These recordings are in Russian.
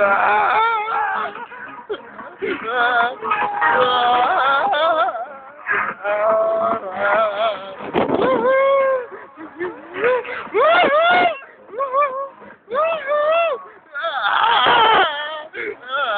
Ah!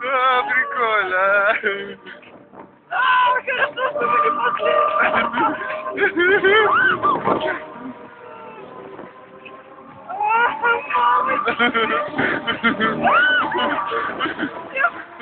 А, прикольно. А, хорошо, что вы не пошли. А,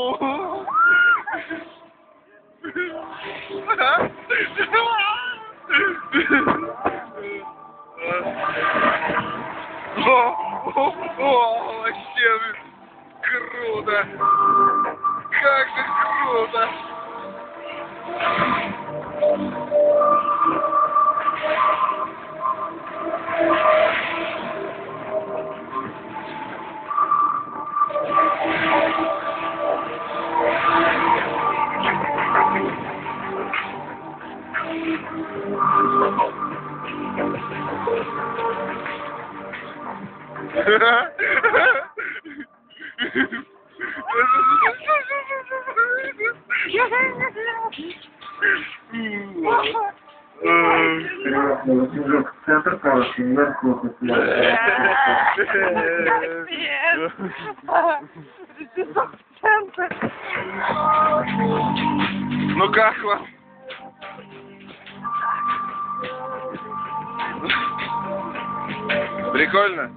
О, о, о, вообще круто. Как же круто. Центр Павловский, Нью-Йорк, Ну как вам? Прикольно?